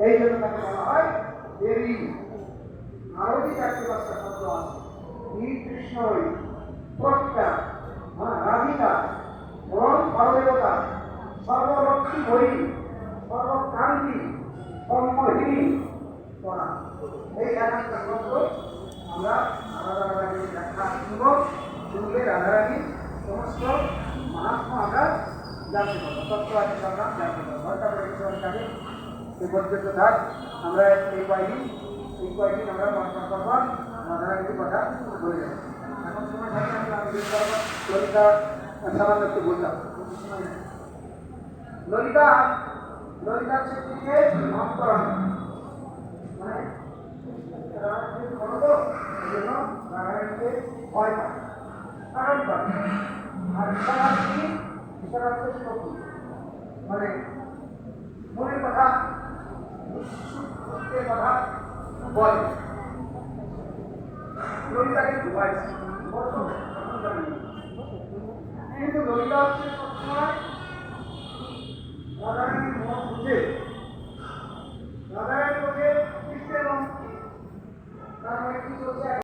এই জন্য তাকে বলা হয় দেবী আরবি চারটে পাঁচটা শব্দ আছে নীল কৃষ্ণই প্রজ্ঞা হ্যাঁ রাধিকা এবং পরদেবতা সর্বলক্ষ্মী বই সর্বকান্তি সম্মোহিনী করা এই এক একটা শব্দ আমরা আলাদা আলাদা করে ব্যাখ্যা শুনব, শুনলে রাধারানী সমস্ত মাহাত্মা আমরা জানতে পারব থাক আমরা এই কয়দিন এই কয়দিন আমরা পরপর রাধারানীর কথা বলে এখন সময় থাকে আমি ললিতা সামান্য একটু বললাম ললিতা ললিতা ছেত্রীকে নামকরণ মানে রাধারানীর বড় তো এই জন্য রাধারানীকে ভয় কারণ পায় আর মানে মনের কথা নিঃশুদ্ধের কথা বলে ললিতা কিন্তু পাইছে কিন্তু ললিতা হচ্ছে সবসময় রাধারানীর মন বুঝে রাধারানী বোঝে কৃষ্ণ এবং তার মানে কি চলছে